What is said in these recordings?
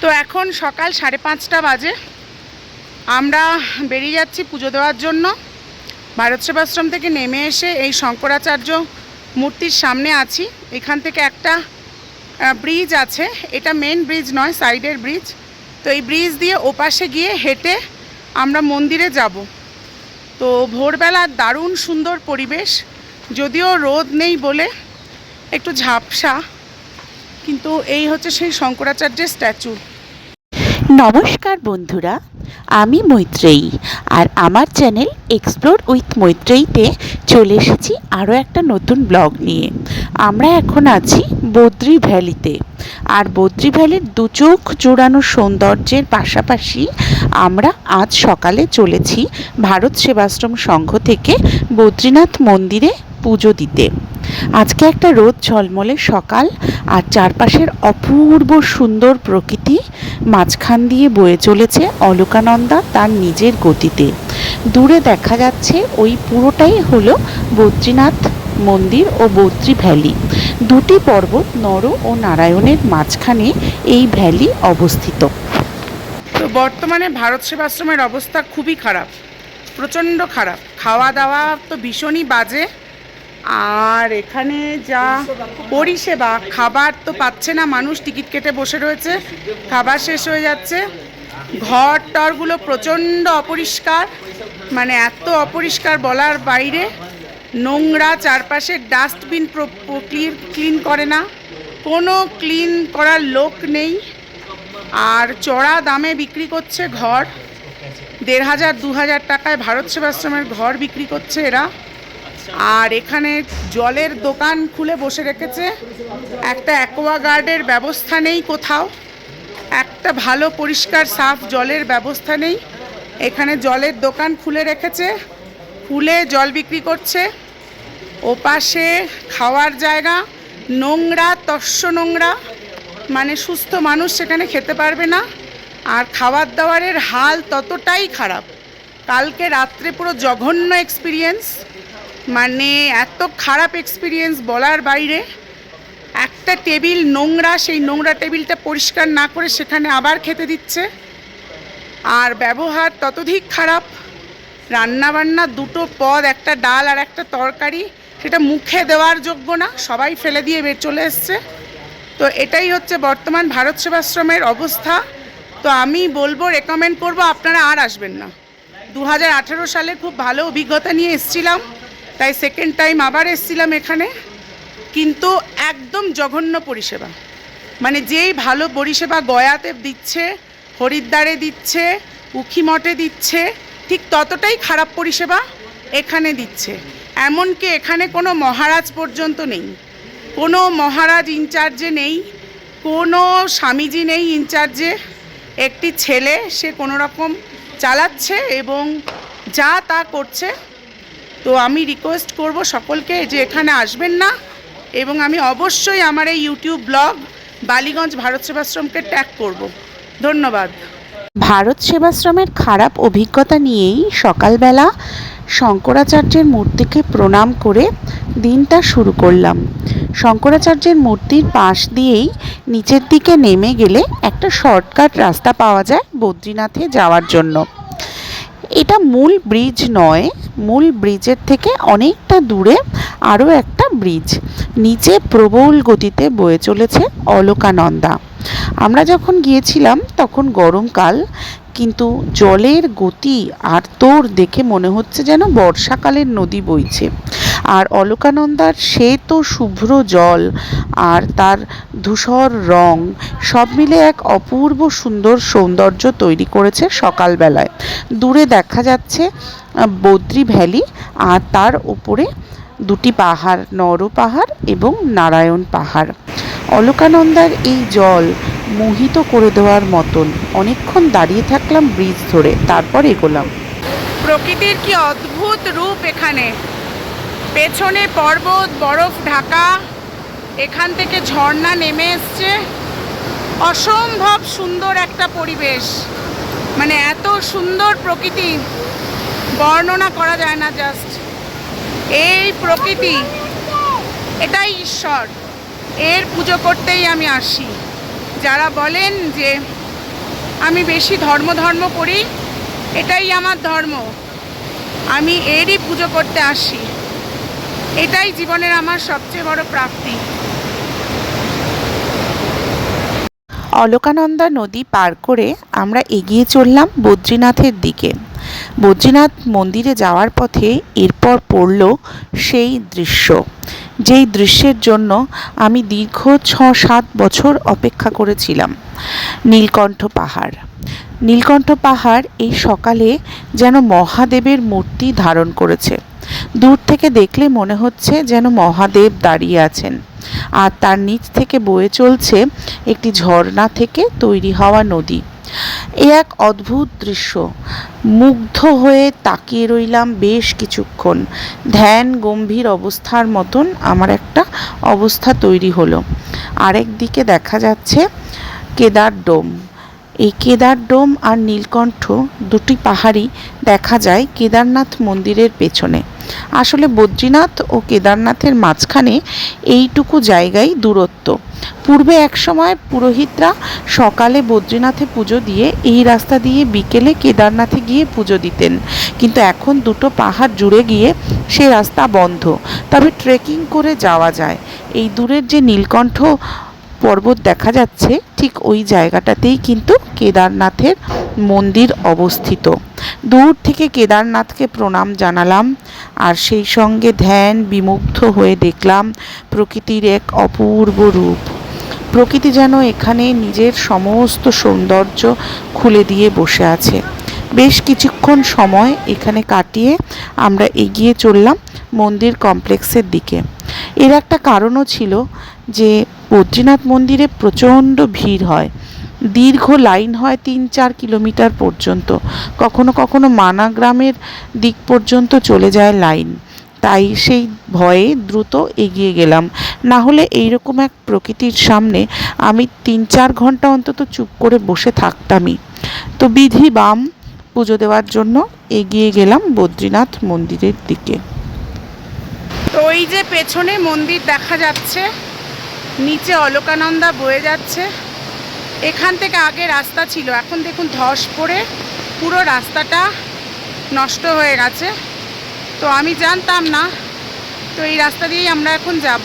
তো এখন সকাল সাড়ে পাঁচটা বাজে। আমরা বেরিয়ে যাচ্ছি পুজো দেওয়ার জন্য। ভারত সেবাশ্রম থেকে নেমে এসে এই শঙ্করাচার্য মূর্তির সামনে আছি। এখান থেকে একটা ব্রিজ আছে। এটা মেন ব্রিজ নয় সাইডের ব্রিজ। তো এই ব্রিজ দিয়ে ওপাশে গিয়ে হেঁটে আমরা মন্দিরে যাব। তো ভোরবেলা দারুণ সুন্দর পরিবেশ। যদিও রোদ নেই বলে একটু ঝাপসা। কিন্তু এই হচ্ছে সেই শঙ্করাচার্যের স্ট্যাচু নমস্কার বন্ধুরা, আমি মৈত্রেয়ী আর আমার চ্যানেল এক্সপ্লোর উইথ মৈত্রেয়ীতে চলে এসেছি আরও একটা নতুন ব্লগ নিয়ে। আমরা এখন আছি বদ্রি ভ্যালিতে আর বদ্রি ভ্যালির দু চোখ জোড়ানো সৌন্দর্যের পাশাপাশি আমরা আজ সকালে চলেছি ভারত সেবাশ্রম সংঘ থেকে বদ্রীনাথ মন্দিরে পুজো দিতে। আজকে একটা রোদ ঝলমলে সকাল আর চারপাশের অপূর্ব সুন্দর প্রকৃতি মাঝখান দিয়ে বয়ে চলেছে অলোকানন্দা তার নিজের গতিতে। দূরে দেখা যাচ্ছে ওই পুরোটাই হলো বদ্রীনাথ মন্দির ও বদ্রী ভ্যালি। দুটি পর্বত নর ও নারায়ণের মাঝখানে এই ভ্যালি অবস্থিত। তো বর্তমানে ভারত সেবাশ্রমের অবস্থা খুবই খারাপ, প্রচণ্ড খারাপ। খাওয়া দাওয়া তো ভীষণই বাজে আর এখানে যা পরিষেবা, খাবার তো পাচ্ছে না, মানুষ টিকিট কেটে বসে রয়েছে, খাবার শেষ হয়ে যাচ্ছে। ঘর টরগুলো প্রচণ্ড অপরিষ্কার মানে এত অপরিষ্কার বলার বাইরে, নোংরা চারপাশে ডাস্টবিন ক্লিন ক্লিন করে না, কোনো ক্লিন করার লোক নেই। আর চড়া দামে বিক্রি করছে ঘর, দেড় হাজার, দু হাজার টাকায় ভারত সেবাশ্রমের ঘর বিক্রি করছে এরা। আর এখানে জলের দোকান খুলে বসে রেখেছে। একটা অ্যাকোয়া গার্ডের ব্যবস্থা নেই কোথাও। একটা ভালো পরিষ্কার সাফ জলের ব্যবস্থা নেই। এখানে জলের দোকান খুলে রেখেছে। খুলে জল বিক্রি করছে। ওপাশে খাওয়ার জায়গা। নোংরা, তস্য নোংরা। মানে সুস্থ মানুষ সেখানে খেতে পারবে না। আর খাবার দাবারের হাল ততটাই খারাপ। কালকে রাত্রে পুরো জঘন্য এক্সপিরিয়েন্স মানে এত খারাপ এক্সপিরিয়েন্স বলার বাইরে। একটা টেবিল নোংরা, সেই নোংরা টেবিলটা পরিষ্কার না করে সেখানে আবার খেতে দিচ্ছে। আর ব্যবহার ততধিক খারাপ। রান্নাবান্না দুটো পদ, একটা ডাল আর একটা তরকারি, সেটা মুখে দেওয়ার যোগ্য না, সবাই ফেলে দিয়ে বের চলে এসছে। তো এটাই হচ্ছে বর্তমান ভারত সেবাশ্রমের অবস্থা। তো আমি বলব রেকমেন্ড করব, আপনারা আর আসবেন না। দু হাজার আঠেরো সালে খুব ভালো অভিজ্ঞতা নিয়ে এসছিলাম। তাই সেকেন্ড টাইম আবার এসছিলাম এখানে, কিন্তু একদম জঘন্য পরিষেবা। মানে যেই ভালো পরিষেবা গয়াতে দিচ্ছে, হরিদ্বারে দিচ্ছে উখিমঠে দিচ্ছে, ঠিক ততটাই খারাপ পরিষেবা এখানে দিচ্ছে। এমনকি এখানে কোনো মহারাজ পর্যন্ত নেই। কোনো মহারাজ ইনচার্জে নেই, কোনো স্বামীজি নেই ইনচার্জে একটি ছেলে, সে কোনো রকম চালাচ্ছে এবং যা তা করছে তো আমি রিকোয়েস্ট করব সকলকে যে এখানে আসবেন না এবং আমি অবশ্যই আমার এই ইউটিউব ব্লগ বালিগঞ্জ ভারত সেবাশ্রমকে ট্যাগ করব। ধন্যবাদ। ভারত সেবাশ্রমের খারাপ অভিজ্ঞতা নিয়েই সকালবেলা শঙ্করাচার্যের মূর্তিকে প্রণাম করে দিনটা শুরু করলাম। শঙ্করাচার্যের মূর্তির পাশ দিয়েই নিচের দিকে নেমে গেলে একটা শর্টকাট রাস্তা পাওয়া যায় বদ্রীনাথে যাওয়ার জন্য। এটা মূল ব্রিজ নয়, মূল ব্রিজের থেকে অনেকটা দূরে আরও একটা ব্রিজ। নিচে প্রবল গতিতে বয়ে চলেছে অলকানন্দা। আমরা যখন গিয়েছিলাম তখন গরমকাল, কিন্তু জলের গতি আর তোর দেখে মনে হচ্ছে যেন বর্ষাকালের নদী বইছে। আর অলকানন্দার সে তো শুভ্র জল আর তার ধূসর রং সব মিলে এক অপূর্ব সুন্দর সৌন্দর্য তৈরি করেছে সকালবেলায়। দূরে দেখা যাচ্ছে বদ্রি ভ্যালি আর তার উপরে দুটি পাহাড়, নর পাহাড় এবং নারায়ণ পাহাড়। অলকানন্দার এই জল মোহিত করে দেওয়ার মতন অনেকক্ষণ দাঁড়িয়ে থাকলাম ব্রিজ ধরে, তারপর এগোলাম। প্রকৃতির কি অদ্ভুত রূপ এখানে! পেছনে পর্বত, বরফ, ঢাকা। এখান থেকে ঝর্ণা নেমে এসছে। অসম্ভব সুন্দর একটা পরিবেশ। মানে এত সুন্দর প্রকৃতি। বর্ণনা করা যায় না জাস্ট এই প্রকৃতি, এটাই ঈশ্বর। এর পুজো করতেই আমি আসি। যারা বলেন যে আমি বেশি ধর্ম ধর্ম করি, এটাই আমার ধর্ম। আমি এরই পুজো করতে আসি। এটাই জীবনের আমার সবচেয়ে বড় প্রাপ্তি। অলকানন্দা নদী পার করে আমরা এগিয়ে চললাম বদ্রীনাথের দিকে। বদ্রীনাথ মন্দিরে যাওয়ার পথে এরপর পড়ল সেই দৃশ্য। যেই দৃশ্যের জন্য আমি দীর্ঘ ছ সাত বছর অপেক্ষা করেছিলাম। নীলকণ্ঠ পাহাড়। নীলকণ্ঠ পাহাড় এই সকালে যেন মহাদেবের মূর্তি ধারণ করেছে। দূর থেকে দেখলে মনে হচ্ছে যেন মহাদেব দাঁড়িয়ে আছেন। আর তার নিচ থেকে বয়ে চলছে একটি ঝর্ণা থেকে তৈরি হওয়া নদী। এ এক অদ্ভুত দৃশ্য। মুগ্ধ হয়ে তাকিয়ে রইলাম বেশ কিছুক্ষণ। ধ্যান, গম্ভীর অবস্থার মতন আমার একটা অবস্থা তৈরি হলো। আরেক দিকে দেখা যাচ্ছে কেদার ডোম। এই কেদার ডোম আর নীলকণ্ঠ দুটি পাহাড়ি দেখা যায় কেদারনাথ মন্দিরের পেছনে। আসলে বদ্রীনাথ ও কেদারনাথের মাঝখানে এইটুকু জায়গায় দূরত্ব। পূর্বে একসময় পুরোহিতরা সকালে বদ্রীনাথে পুজো দিয়ে এই রাস্তা দিয়ে বিকেলে কেদারনাথে গিয়ে পুজো দিতেন। কিন্তু এখন দুটো পাহাড় জুড়ে গিয়ে সে রাস্তা বন্ধ। তবে ট্রেকিং করে যাওয়া যায়। এই দূরের যে নীলকণ্ঠ পর্বত দেখা যাচ্ছে ঠিক ওই জায়গাটাতেই কিন্তু কেদারনাথের মন্দির অবস্থিত। দূর থেকে কেদারনাথকে প্রণাম জানালাম আর সেই সঙ্গে ধ্যান বিমুগ্ধ হয়ে দেখলাম প্রকৃতির এক অপূর্ব রূপ। প্রকৃতি যেন এখানে নিজের সমস্ত সৌন্দর্য খুলে দিয়ে বসে আছে। বেশ কিছুক্ষণ সময় এখানে কাটিয়ে আমরা এগিয়ে চললাম মন্দির কমপ্লেক্সের দিকে। এর একটা কারণও ছিল যে বদ্রীনাথ মন্দিরে প্রচণ্ড ভিড় হয়। দীর্ঘ লাইন হয় তিন চার কিলোমিটার পর্যন্ত। কখনো কখনো মানা গ্রামের দিক পর্যন্ত চলে যায় লাইন। তাই সেই ভয়ে দ্রুত এগিয়ে গেলাম। না হলে এইরকম এক প্রকৃতির সামনে আমি তিন চার ঘণ্টা অন্তত চুপ করে বসে থাকতামই। তো বিধি বাম, পুজো দেওয়ার জন্য এগিয়ে গেলাম বদ্রীনাথ মন্দিরের দিকে। তো ওই যে পেছনে মন্দির দেখা যাচ্ছে নিচে অলকানন্দা বয়ে যাচ্ছে। এখান থেকে আগে রাস্তা ছিল। এখন দেখুন ধস পড়ে, পুরো রাস্তাটা নষ্ট হয়ে গেছে। তো আমি জানতাম না। তো এই রাস্তা দিয়েই আমরা এখন যাব।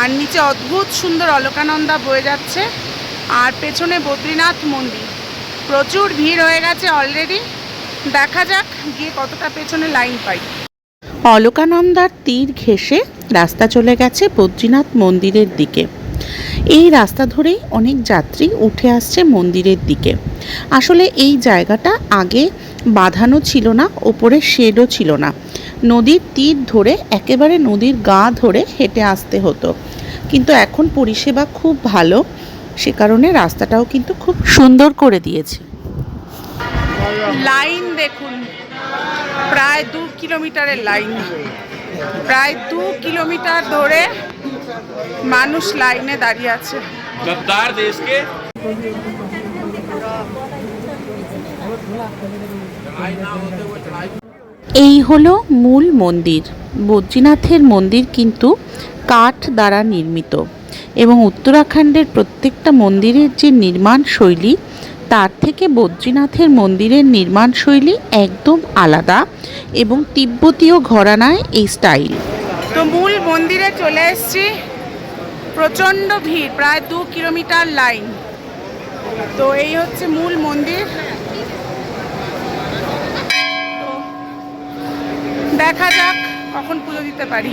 আর নিচে অদ্ভুত সুন্দর অলকানন্দা বয়ে যাচ্ছে। আর পেছনে বদ্রীনাথ মন্দির। প্রচুর ভিড় হয়ে গেছে অলরেডি দেখা যাক গিয়ে কতটা পেছনে লাইন পাই। অলকানন্দার তীর ঘেঁষে রাস্তা চলে গেছে বদ্রীনাথ মন্দিরের দিকে। এই রাস্তা ধরেই অনেক যাত্রী উঠে আসছে মন্দিরের দিকে। আসলে এই জায়গাটা আগে বাঁধানো ছিল না, ওপরে শেডও ছিল না। নদীর তীর ধরে, একেবারে নদীর গা ধরে হেঁটে আসতে হতো। কিন্তু এখন পরিষেবা খুব ভালো, সে কারণে রাস্তাটাও কিন্তু খুব সুন্দর করে দিয়েছে। লাইন দেখুন। প্রায় দু কিলোমিটারের লাইন। প্রায় দু কিলোমিটার ধরে মানুষ লাইনে দাঁড়িয়ে আছে। এই হলো মূল মন্দির। বদ্রীনাথের মন্দির কিন্তু কাঠ দ্বারা নির্মিত এবং উত্তরাখণ্ডের প্রত্যেকটা মন্দিরের যে নির্মাণ শৈলী তার থেকে বদ্রীনাথের মন্দিরের নির্মাণ শৈলী একদম আলাদা এবং তিব্বতীয় ঘরানায় এই স্টাইল। তো মূল মন্দিরে চলে এসেছি। প্রচণ্ড ভিড়, প্রায় দু কিলোমিটার লাইন। তো এই হচ্ছে মূল মন্দির। দেখা যাক কখন পুজো দিতে পারি।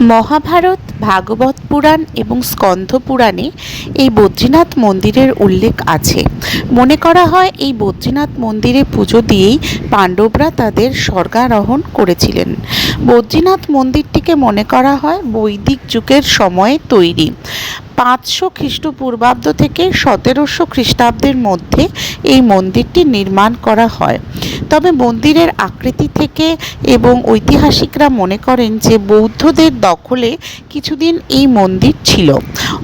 মহাভারত, ভাগবত পুরাণ এবং স্কন্ধ পুরাণে এই বদ্রীনাথ মন্দিরের উল্লেখ আছে। মনে করা হয় এই বদ্রীনাথ মন্দিরে পুজো দিয়েই পাণ্ডবরা তাদের স্বর্গারোহণ করেছিলেন। বদ্রীনাথ মন্দিরটিকে মনে করা হয় বৈদিক যুগের সময়ে তৈরি। পাঁচশো খ্রিস্টপূর্বাব্দ থেকে সতেরোশো খ্রিস্টাব্দের মধ্যে এই মন্দিরটি নির্মাণ করা হয়। তবে মন্দিরের আকৃতি থেকে এবং ঐতিহাসিকরা মনে করেন যে বৌদ্ধদের দখলে কিছুদিন এই মন্দির ছিল।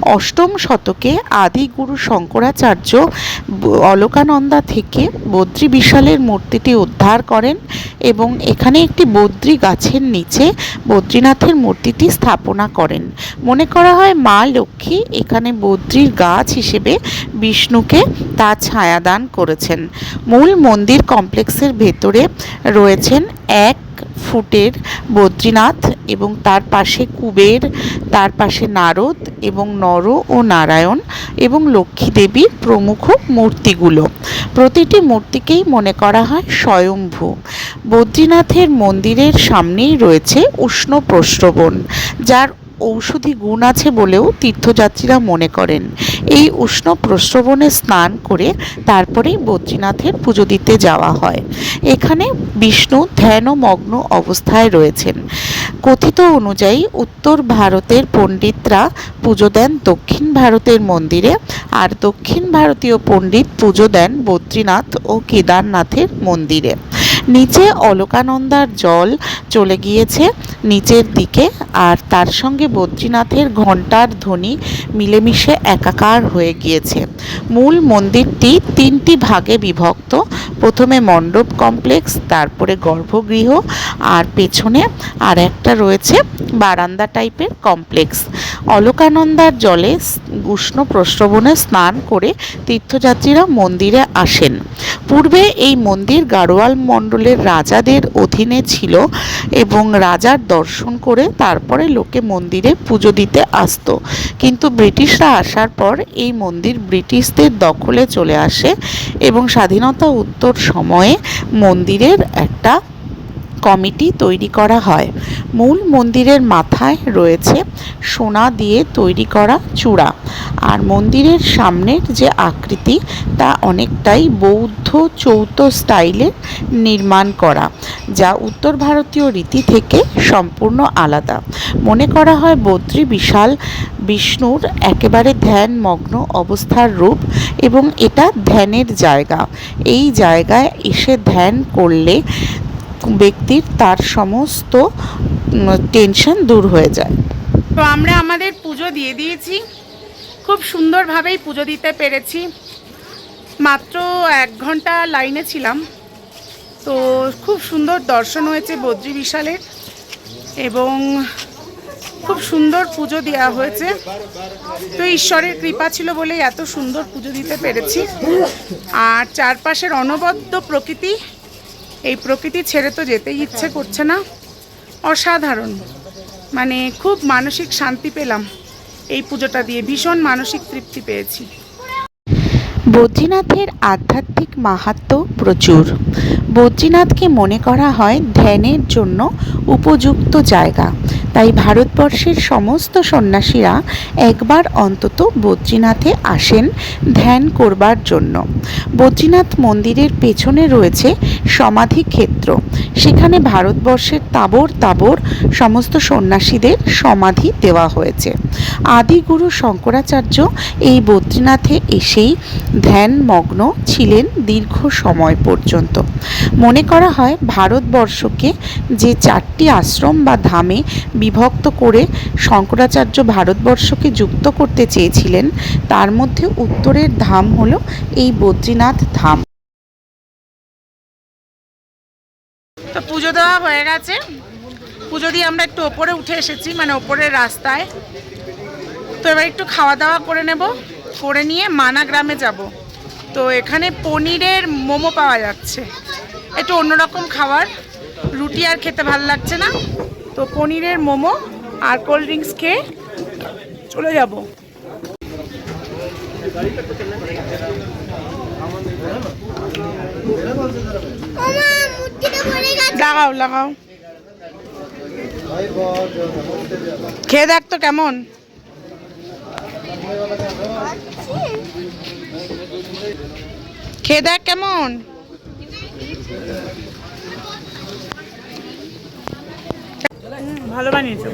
অষ্টম শতকে আদিগুরু শঙ্করাচার্য ব- অলকানন্দা থেকে বদ্রী বিশালের মূর্তিটি উদ্ধার করেন এবং এখানে একটি বদ্রী গাছের নিচে বদ্রীনাথের মূর্তিটি স্থাপনা করেন। মনে করা হয় মা লক্ষ্মী এখানে বদ্রীর গাছ হিসেবে বিষ্ণুকে তার ছায়াদান করেছেন। মূল মন্দির কমপ্লেক্সের ভেতরে রয়েছেন এক ফুটের বদ্রীনাথ এবং তার পাশে কুবের, তার পাশে নারদ এবং নর ও নারায়ণ এবং লক্ষ্মী দেবীর প্রমুখ মূর্তিগুলো। প্রতিটি মূর্তিকেই মনে করা হয় স্বয়ম্ভু। বদ্রীনাথের মন্দিরের সামনেই রয়েছে উষ্ণ প্রস্রবণ, যার ঔষধি গুণ আছে বলেও তীর্থযাত্রীরা মনে করেন। এই উষ্ণ প্রস্রবণে স্নান করে তারপরেই বদ্রীনাথের পুজো দিতে যাওয়া হয়। এখানে বিষ্ণু ধ্যানমগ্ন অবস্থায় রয়েছেন। কথিত অনুযায়ী উত্তর ভারতের পণ্ডিতরা পুজো দেন দক্ষিণ ভারতের মন্দিরে আর দক্ষিণ ভারতীয় পণ্ডিত পুজো দেন বদ্রীনাথ ও কেদারনাথের মন্দিরে। নিচে অলকানন্দার জল চলে গিয়েছে নিচের দিকে, আর তার সঙ্গে বদ্রীনাথের ঘণ্টার ধ্বনি মিলেমিশে একাকার হয়ে গিয়েছে। মূল মন্দিরটি তিনটি ভাগে বিভক্ত। প্রথমে মণ্ডপ কমপ্লেক্স, তারপরে গর্ভগৃহ, আর পেছনে আর একটা রয়েছে বারান্দা টাইপের কমপ্লেক্স। অলকানন্দার জলে উষ্ণ প্রস্রবণে স্নান করে তীর্থযাত্রীরা মন্দিরে আসেন। পূর্বে এই মন্দির গাড়োয়াল মণ্ডলের রাজাদের অধীনে ছিল এবং রাজার দর্শন করে তারপরে লোকে মন্দিরে পুজো দিতে আসত। কিন্তু ব্রিটিশরা আসার পর এই মন্দির ব্রিটিশদের দখলে চলে আসে এবং স্বাধীনতা উত্তর সময়ে মন্দিরের একটা কমিটি তৈরি করা হয়। মূল মন্দিরের মাথায় রয়েছে সোনা দিয়ে তৈরি করা চূড়া। আর মন্দিরের সামনের যে আকৃতি, তা অনেকটাই বৌদ্ধ চৌত স্টাইলের নির্মাণ করা, যা উত্তর ভারতীয় রীতি থেকে সম্পূর্ণ আলাদা। মনে করা হয় বদ্রী বিশাল বিষ্ণুর একেবারে ধ্যানমগ্ন অবস্থার রূপ এবং এটা ধ্যানের জায়গা। এই জায়গায় এসে ধ্যান করলে ব্যক্তির তার সমস্ত টেনশন দূর হয়ে যায়। তো আমরা আমাদের পুজো দিয়ে দিয়েছি। খুব সুন্দরভাবেই পুজো দিতে পেরেছি। মাত্র এক ঘণ্টা লাইনে ছিলাম। তো খুব সুন্দর দর্শন হয়েছে বদ্রী বিশালের এবং খুব সুন্দর পুজো দেওয়া হয়েছে। তো ঈশ্বরের কৃপা ছিল বলেই এত সুন্দর পুজো দিতে পেরেছি। আর চারপাশের অনবদ্য প্রকৃতি এই প্রকৃতি ছেড়ে তো যেতেই ইচ্ছে করছে না। অসাধারণ। মানে খুব মানসিক শান্তি পেলাম। এই পুজোটা দিয়ে ভীষণ মানসিক তৃপ্তি পেয়েছি। বদ্রীনাথের আধ্যাত্মিক মাহাত্ম প্রচুর। বদ্রীনাথকে মনে করা হয় ধ্যানের জন্য উপযুক্ত জায়গা। তাই ভারতবর্ষের সমস্ত সন্ন্যাসীরা একবার অন্তত বদ্রীনাথে আসেন ধ্যান করবার জন্য। বদ্রীনাথ মন্দিরের পেছনে রয়েছে সমাধি ক্ষেত্র সেখানে ভারতবর্ষের তাবর তাবর সমস্ত সন্ন্যাসীদের সমাধি দেওয়া হয়েছে। আদিগুরু শঙ্করাচার্য এই বদ্রীনাথে এসেই ধ্যানমগ্ন ছিলেন দীর্ঘ সময় পর্যন্ত। মনে করা হয়, ভারতবর্ষকে যে চারটি আশ্রম বা ধামে বিভক্ত করে শঙ্করাচার্য ভারতবর্ষকে যুক্ত করতে চেয়েছিলেন, তার মধ্যে উত্তরের ধাম হল এই বদ্রীনাথ ধাম। তো পুজো দেওয়া হয়ে গেছে। পুজো দিয়ে আমরা একটু ওপরে উঠে এসেছি মানে ওপরের রাস্তায়। তো এবার একটু খাওয়া দাওয়া করে নেব, করে নিয়ে মানা গ্রামে যাব। তো এখানে পনিরের মোমো পাওয়া যাচ্ছে। একটু অন্যরকম খাবার, রুটি আর খেতে ভালো লাগছে না? তো পনিরের মোমো আর কোল্ড ড্রিঙ্কস খেয়ে চলে যাব। লাগাও লাগাও। খেয়ে দেখ তো কেমন। খেয়ে দেখ কেমন। ভালো বানিয়েছো।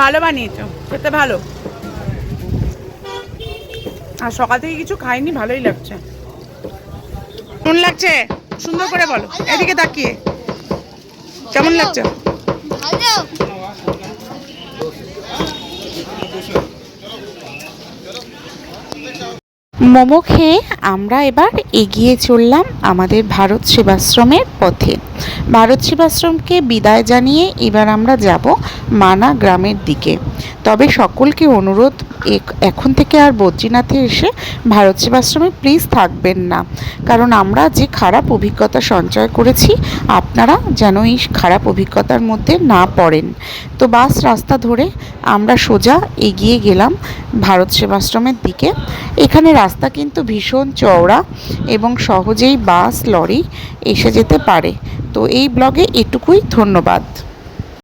ভালো বানিয়েছো, খেতে ভালো। আর সকাল থেকে কিছু খাইনি, ভালোই লাগছে। কেমন লাগছে? সুন্দর করে বলো, এদিকে তাকিয়ে। কেমন লাগছে? মোমো খেয়ে আমরা এবার এগিয়ে চললাম আমাদের ভারত সেবাশ্রমের পথে। ভারত সেবাশ্রমকে বিদায় জানিয়ে এবার আমরা যাব মানা গ্রামের দিকে। তবে সকলকে অনুরোধ এখন থেকে আর বদ্রীনাথে এসে ভারত সেবাশ্রমে প্লিজ থাকবেন না। কারণ আমরা যে খারাপ অভিজ্ঞতা সঞ্চয় করেছি, আপনারা যেন এই খারাপ অভিজ্ঞতার মধ্যে না পড়েন। তো বাস রাস্তা ধরে আমরা সোজা এগিয়ে গেলাম ভারত সেবাশ্রমের দিকে। এখানে রাস্তা কিন্তু ভীষণ চওড়া এবং সহজেই বাস, লরি এসে যেতে পারে। তো এই ব্লগে এটুকুই ধন্যবাদ।